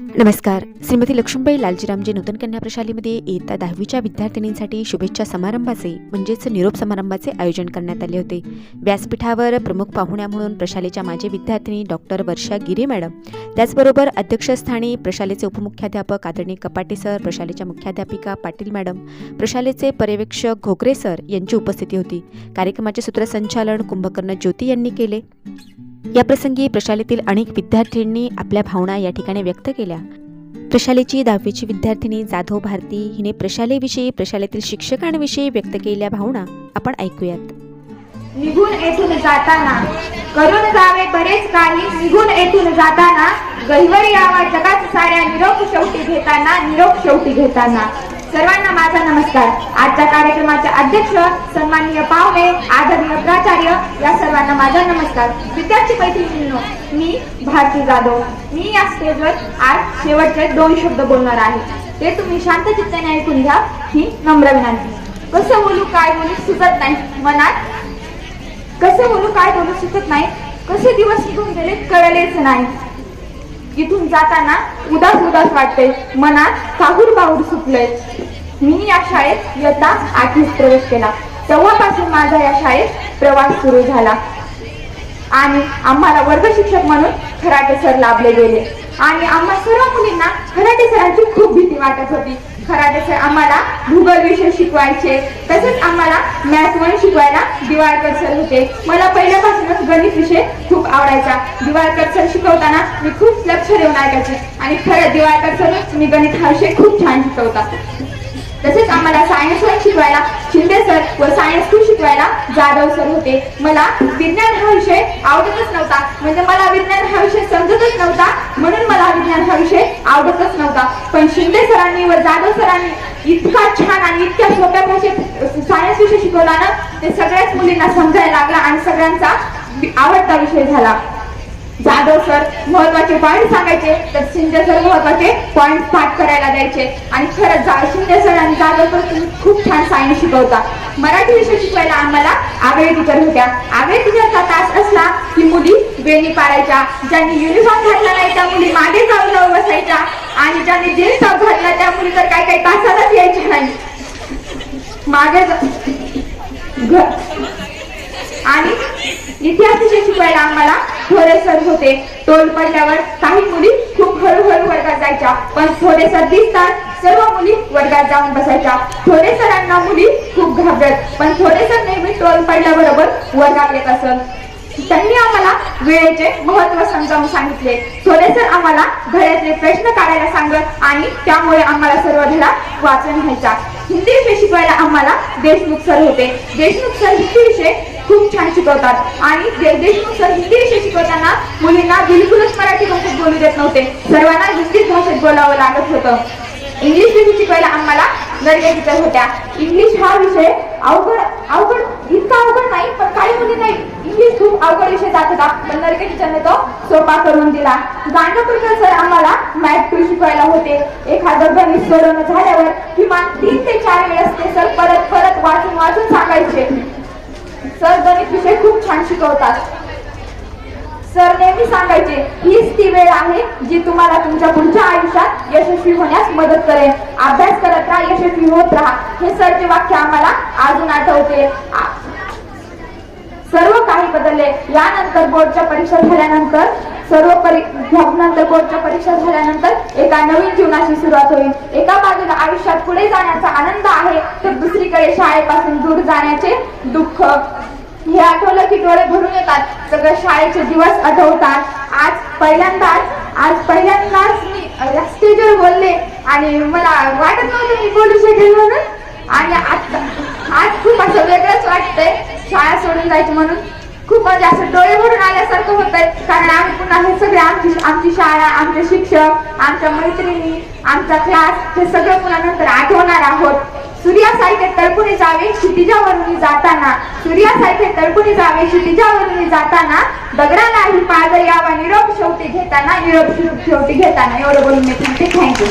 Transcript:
नमस्कार. श्रीमती लक्ष्मीबाई लालजीरामजी नूतन कन्या प्रशालेमध्ये इयत्ता दहावीच्या विद्यार्थिनींसाठी शुभेच्छा समारंभाचे म्हणजेच निरोप समारंभाचे आयोजन करण्यात आले होते. व्यासपीठावर प्रमुख पाहुण्या म्हणून प्रशालेच्या माजी विद्यार्थिनी डॉक्टर वर्षा गिरे मॅडम. त्याचबरोबर अध्यक्षस्थानी प्रशालेचे उपमुख्याध्यापक आदरणी कपाटे सर प्रशालेच्या मुख्याध्यापिका पाटील मॅडम प्रशालेचे पर्यवेक्षक घोगरे सर यांची उपस्थिती होती. कार्यक्रमाचे सूत्रसंचालन कुंभकर्ण ज्योती यांनी केले. या प्रसंगी प्रशालेतील अनेक विद्यार्थ्यांनी आपल्या भावना या ठिकाणी व्यक्त केल्या. प्रशालेची दहावीची विद्यार्थिनी जाधव भारती हिने प्रशालेविषयी प्रशालेतील शिक्षकांविषयी व्यक्त केलेल्या भावना आपण ऐकूयात. निघून येथून जाताना करून जावे बरेच काही निघून येथून जाताना गहिवर यावा जगात साऱ्या निरोप शेवटी घेताना निरोप शेवटी घेताना. सर्वांना माझा नमस्कार. आजच्या कार्यक्रमाचे अध्यक्ष सन्माननीय पाहुणे आदरणीय प्राचार्य या सर्वांना माझा नमस्कार. विद्यार्थी मैत्रिणींनो मी भारती जाधव. मी या स्टेजवर आज शेवटचे दोन शब्द बोलणार आहे. ते तुम्ही शांत चित्ताने ऐकून घ्या ही नम्र विनंती. कसं बोलू काय बोलू सुचत नाही मनात. कसं बोलू काय बोलू सुचत नाही. कसे दिवस निघून गेले कळलेच नाही. इथून जाताना उदास उदास वाटते मनात साहूर बाहूर सुटलंय. मी या शाळेत इयत्ता आठवीस प्रवेश केला. तेव्हापासून माझा या शाळेत प्रवास सुरू झाला. आणि आम्हाला वर्ग शिक्षक म्हणून खराटे सर लाभले गेले. आणि आम्हा सर्व मुलींना खराटे सरांची खूप भीती वाटत होती. खराटे सर आम्हाला भूगोल विषय शिकवायचे. तसेच आम्हाला मॅथ वन शिकवायला दिवाळकर सर होते. मला पहिल्यापासूनच गणित विषय खूप आवडायचा. दिवाळकर सर शिकवताना मी खूप लक्ष देऊन ऐकायचे. आणि खरं दिवाळकर सरच मी गणित हा विषय खूप छान शिकवतात तसेच आम्हाला सायन्स वन शिकवायला शिंदे सर व सायन्स टू शिकवायला जाधव सर होते. मला विज्ञान हा विषय आवडतच नव्हता. म्हणजे मला विज्ञान हा विषय समजतच नव्हता. म्हणून मला विज्ञान हा विषय आवडतच नव्हता. पण शिंदे सरांनी व जाधव सरांनी इतका छान आणि इतक्या सोप्या भाषेत सायन्स विषय शिकवला ना ते सगळ्याच मुलींना समजायला लागला आणि सगळ्यांचा आवडता विषय झाला. जाधव सर महत्त्वाचे पॉइंट सांगायचे तर शिंदे सर महत्त्वाचे पॉइंट पाठ करायला द्यायचे. आणि खरंच जा शिंदे सर आणि जाधव सर तुम्ही खूप छान सायन्स शिकवता. मराठी विषय शिकवायला आम्हाला आगळे टीचर होत्या आगळे टीचरचा तास असला की मुली वेणी पाडायच्या ज्यांनी युनिफॉर्म घातला नाही त्या मुली मागे जाऊन जाऊन बसायच्या आणि ज्यांनी जीन्स टॉप घातला त्या मुली तर काही काही तासालाच यायच्या नाही. मागे आणि इतिहास विषय शिकवायला आम्हाला थोडे सर होते. टोल पडल्यावर काही मुली खूप हळूहळू वर्गात जायच्या. पण थोडे सर दिसतात सर्व मुली वर्गात जाऊन बसायच्या. थोडे सरांना मुली खूप घाबरत पण थोडे सर नेहमी टोल पडल्याबरोबर वर्गात येत असत. त्यांनी आम्हाला वेळेचे महत्त्व समजावून सांगितले. थोडे सर आम्हाला घड्यातले प्रश्न काढायला सांगत आणि त्यामुळे आम्हाला सर्व धडा वाचून घ्यायचा. हिंदी विषय शिकवायला आम्हाला देशमुख सर होते. देशमुख सर हिंदी विषय शिकवतात. आणि देशमुख सर हिंदी विषय शिकवताना मुलींना बिलकुलच मराठी भाषेत बोलू देत नव्हते. सर्वांना हिंदीच भाषेत बोलावं लागत होतं. इंग्लिश विषय शिकवायला आम्हाला गर्गे टीचर होत्या. इंग्लिश हा विषय अवघड अवघड इतका अवघड नाही पण काही मुलींना इंग्लिश खूप अवघड विषय जात होता. पण नरके टीचरने तो सोपा करून दिला. गांडोपूरकर सर आम्हाला मॅथ टू शिकवायला होते. एखादं गणित सोडवणं झाल्यावर किमान तीन ते चार वेळेस ते सर परत परत वाचून वाचून सांगायचे सर गणित विषय खूप छान शिकवतात. सर नेहमी सांगायचे हीच ती वेळ आहे जी तुम्हाला तुमच्या पुढच्या आयुष्यात यशस्वी होण्यास मदत करेल. अभ्यास करत राहा यशस्वी होत राहा. हे सरचे वाक्य आम्हाला अजून आठवते. सर्व काही बदलले. यानंतर बोर्डच्या परीक्षा झाल्यानंतर सर्व परी नंतर बोर्डच्या परीक्षा झाल्यानंतर एका नवीन जीवनाची सुरुवात होईल. एका बाजूला आयुष्यात पुढे जाण्याचा आनंद आहे तर दुसरीकडे शाळेपासून दूर जाण्याचे दुःख. हे आठवलं की डोळे भरून येतात. सगळं शाळेचे दिवस आठवतात. आज पहिल्यांदाच आज पहिल्यांदाच मी स्टेजवर बोलले आणि मला वाटत नव्हतं मी बोलू शकेल म्हणून. आणि आता आज खूप असं वेगळंच वाटतंय. शाळा सोडून जायची म्हणून. खूप म्हणजे असं डोळे भरून आल्यासारखं होत आहे कारण आम्ही पुन्हा हे सगळे आमची आमची शाळा आमचे शिक्षक आमच्या मैत्रिणी आमचा क्लास हे सगळं पुन्हा नंतर आठवणार आहोत. सूर्यासारखे तळपुणे जावे क्षितिजावरून जाताना. सूर्यासारखे तळपुणे जावे क्षितिजावरून जाताना. दगडालाही पाद यावा निरोप शेवटी घेताना निरोप शेवटी घेताना. एवढं बोलून मी तुमचे थँक्यू